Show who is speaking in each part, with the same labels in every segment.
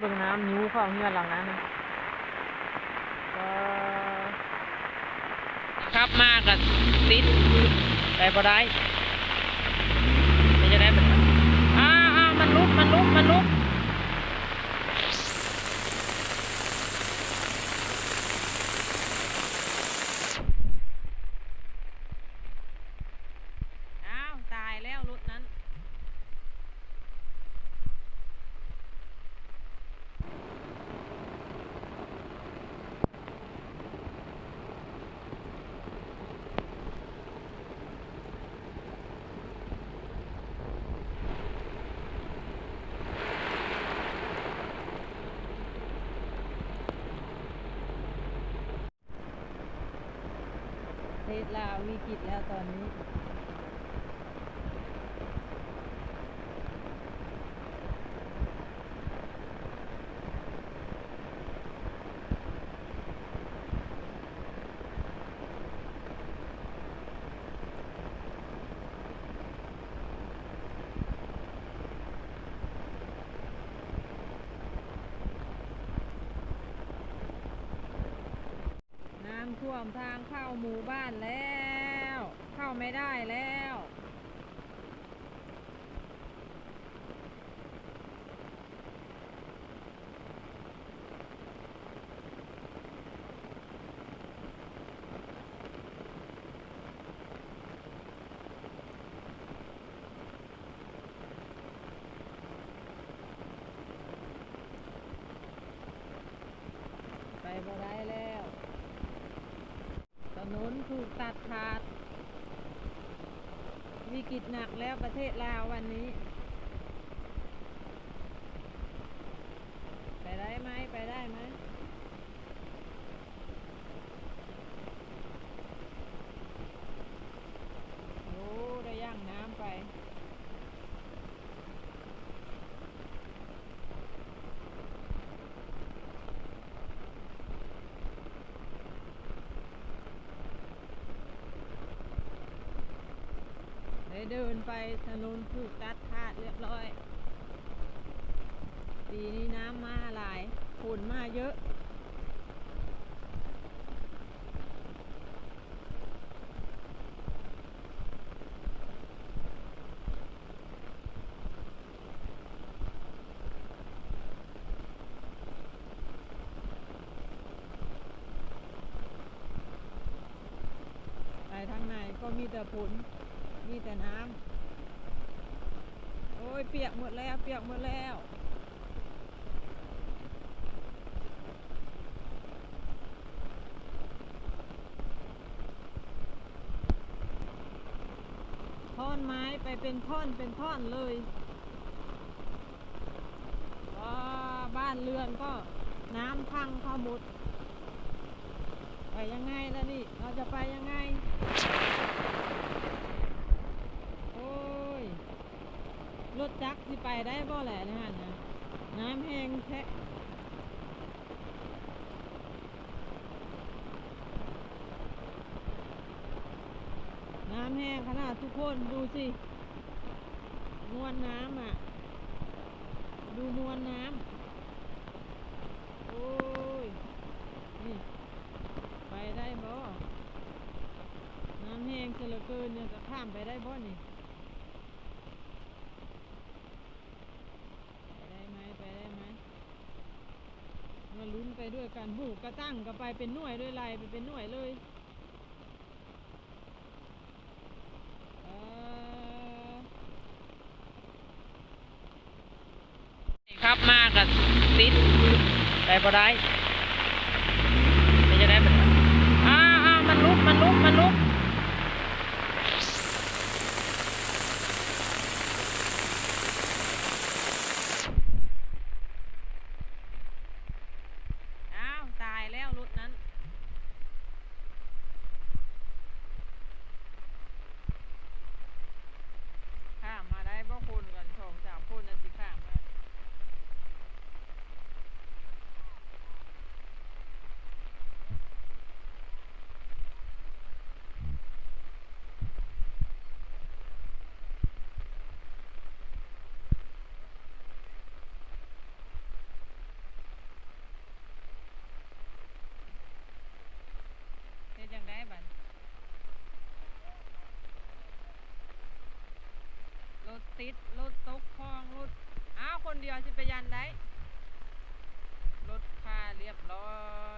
Speaker 1: เบื้องน้ำนิ้วเข้าเฮือนหลังน้ำนะก็ครับมากกับติดไปบ่ได้ไม่จะได้แบบอ้าอ้าวมันลุกมันลุกมันลุก อ้าว ตายแล้วรถนั้น เทส ลาวิกฤตแล้วตอนนี้ น้ำ ท่วมทางเข้าหมู่บ้านแล้ว เข้าไม่ได้แล้วไปบ่ได้แล้ว นนถูกตัดขาด วิกฤตหนักแล้วประเทศลาววันนี้ ไปได้ไหมไปได้ไหมโอ้ได้ย่างน้ำไป ได้ เดินไปถนนถูกตัดขาดเรียบร้อย ปีนี้น้ำมาหลายฝนมาเยอะไปทางไหนก็มีแต่ฝน มีแต่น้ำโอ้ยเปียกหมดแล้ว เปียกหมดแล้วท่อนไม้ไปเป็นท่อนเป็นท่อนเลยว้าบ้านเรือนก็น้ำพังเข้าหมดไปยังไงล่ะนี่ เราจะไปยังไง โอ้ย รถจักรที่ไปได้บ่แหละนะฮะนะน้ำแห้งแท้น้ำแห้งขนาดทุกคนดูสิมวลน้ำอะ ดูมวลน้ำโอ้ย นี่ ไปได้บ่น้ำแห้งเสียเหลือเกินเนี่ยจะข้ามไปได้บ่นี่ ไปได้ไหมไปได้ไหมมาลุ้นไป ด้วยกันหูกระตั้งก็ไปเป็นหน่วยด้วยไรไปเป็นหน่วยเลยครับมากับติดไปบ่ได้ไม่จะได้แบบอ้าวอ้าวมันลุกมันลุกมันลุก อ้าว ตายแล้วรถนั้น ข้ามมาได้บ่คนกันสองสามคนนะสิข้ามมา ติดรถตกคลองรถอ้าวคนเดียวสิไปยันได้รถค่าเรียบร้อย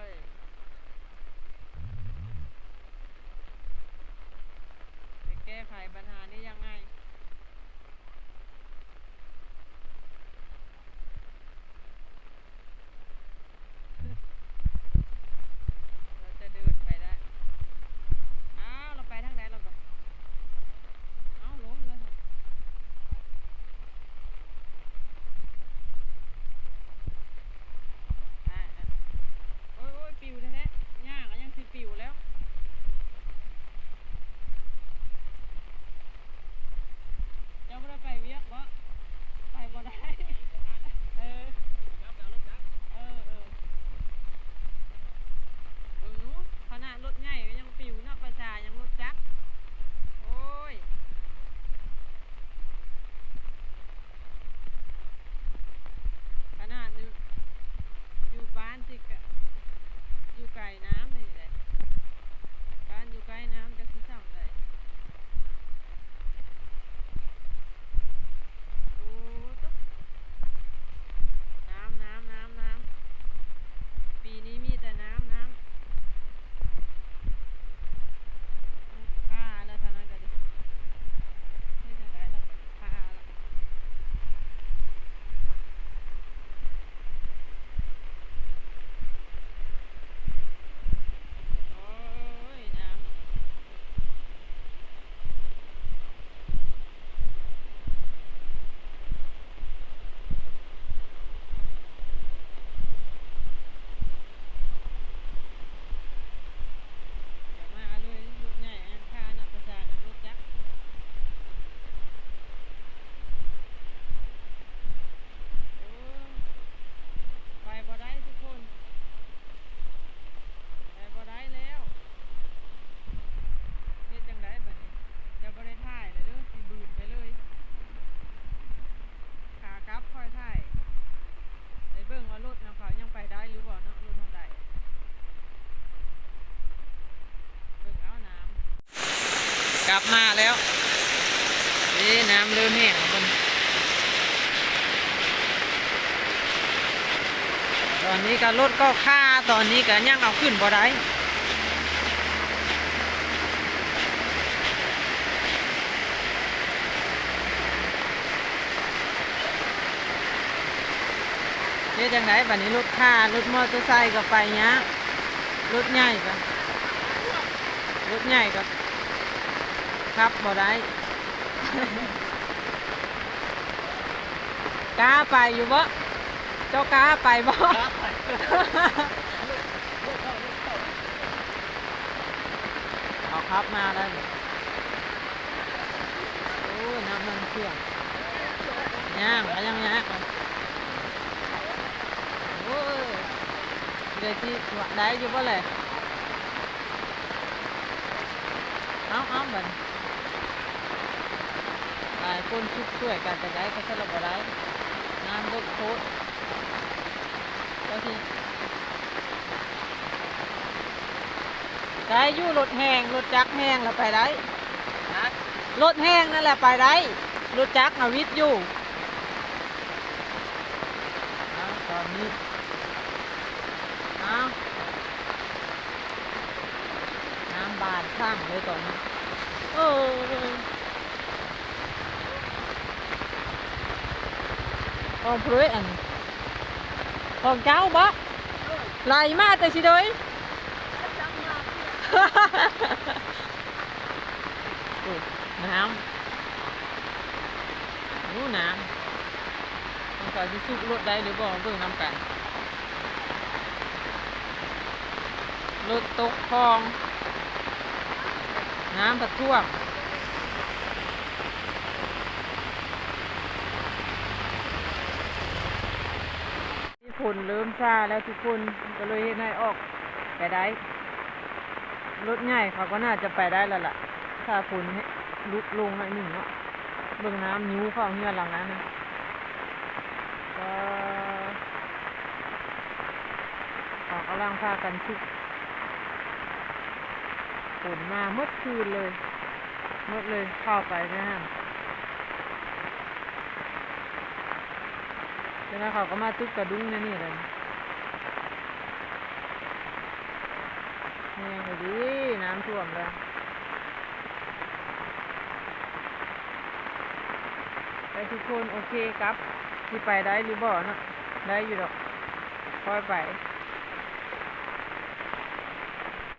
Speaker 1: กลับมาแล้วนี่น้ำเริ่มแห้งแล้วมันตอนนี้ก็รถก็ค่าตอนนี้ก็ยังเอาขึ้นบ่ได้เฮ็ดจังไดบัดนี้รถค่ารถมอเตอร์ไซค์ก็ไปเนี้ยากรถใหญ่ก็รถใหญ่ก็ ขับบ่ได้กล้าไปอยู่บ่เจ้ากล้าไปบ่เอาครับมาได้เลยโอ้ยน้ำมันเครื่องย่างก็ยังยากโอ้ยเดี๋ยวที่ได้อยู่บ่เลยเอาเอาบัดนี้ หลายคนชุดช่วยกันแต่ได้ก็สลับบ่ได้น้ำลดโคตรก็ที่ได้อยู่รถแห้งรถจักรแห้งแล้วไปได้รถแห้งนั่นแหละไปได้รถจักรนาวิทย์อยู่เอาตอนนี้เอาน้ำบาดข้างเลยตอนนี้เออ ของพลุยอันของเจ้าบ่ไหลมาแต่สิโดยน้ำรู้น้ำมันก็จะสุกรถได้หรือบ่เบิ่งน้ำกันรถตกคลอง น้ำประท่วม ที่ฝนเริ่มซาแล้วทุกคนก็เลยให้ออกไปได้ รถใหญ่เขาก็น่าจะไปได้แล้วล่ะ ถ้าฝนลุกลงหน่อยหนึ่งเนาะเบิ่งน้ำนิ้วเข้าเหือนหลังนั้นก็เขากำลังพากันชุกฝนมาเมื่อคืนเลยเมื่อเลยเข้าไปนะฮะ ฉะนั้นเขาก็มาตึกกระดุ้งในนี่เลยนี่เลยดิน้ำท่วมแล้วไปทุกคนโอเคครับที่ไปได้หรือบ่เนาะได้อยู่ดอกค่อยไป